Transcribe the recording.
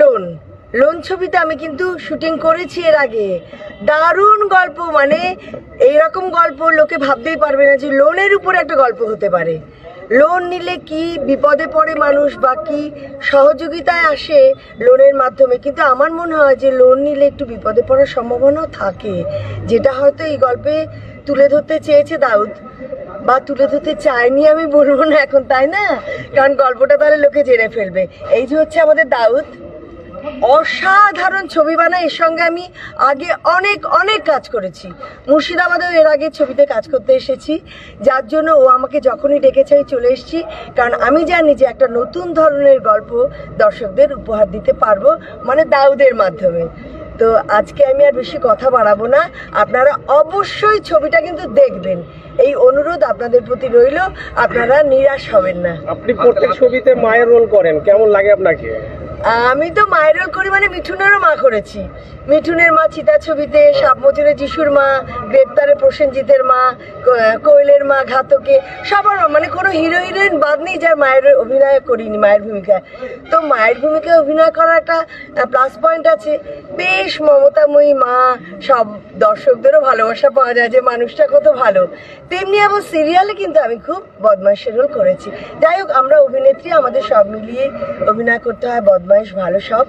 Loan. Loan ছবিতে আমি কিন্তু শুটিং করেছি এর আগে। দারুণ গল্প মানে এইরকম গল্প লোকে ভাবতেই পারবে না যে লোনের উপর একটা গল্প হতে পারে। লোন নিলে কি বিপদে পড়ে মানুষ বা কি সহযোগিতায় আসে লোনের মাধ্যমে? কিন্তু আমার মনে হয় যে লোন নিলে একটু বিপদে পড়ার সম্ভাবনাও থাকে। যেটা হয়তো এই গল্পে তুলে ধরতে চেয়েছে দাউদ, বা তুলে ধরতে চায়নি আমি বলব না এখন, তাই না? কারণ গল্পটা তাহলে লোকে জেনে ফেলবে। এই যে হচ্ছে আমাদের দাউদ অসাধারণ ছবি বানায়। এর সঙ্গে আমি আগে অনেক অনেক কাজ করেছি। মুর্শিদাবাদেও এর আগে ছবিতে কাজ করতে এসেছি। যার জন্য ও আমাকে যখনই ডেকেছে, আমি চলে এসেছি। কারণ আমি জানি যে একটা নতুন ধরনের গল্প দর্শকদের উপহার দিতে পারব মানে দাউদের মাধ্যমে। তো আজকে আমি আর বেশি কথা বাড়াবো না। আপনারা অবশ্যই ছবিটা কিন্তু দেখবেন। এই অনুরোধ আপনাদের প্রতি রইল। আপনারা নিরাশ হবেন না। আপনি প্রত্যেক ছবিতে মায়ের রোল করেন। কেমন লাগে আপনাকে? আমি তো মায়ের করি মানে মিঠুনেরও মা করেছি। মিঠুনের মা চিতা ছবিতে সাপমোচনের যিশুর মা, গ্রেপ্তারে প্রসেনজিতের মা কোয়েলের মা, ঘাতকে, সবার মানে কোনো হিরো হিরোইন বাদ নেই যার মায়ের অভিনয় করিনি, মায়ের ভূমিকায়। তো মায়ের ভূমিকায় অভিনয় করার একটা প্লাস পয়েন্ট আছে। বেশ মমতাময়ী মা, সব দর্শকদেরও ভালোবাসা পাওয়া যায় যে মানুষটা কত ভালো। তেমনি আবার সিরিয়ালে কিন্তু আমি খুব বদমাইশের রোল করেছি। যাই হোক, আমরা অভিনেত্রী, আমাদের সব মিলিয়ে অভিনয় করতে হয় বদমাইশ ভালো সব?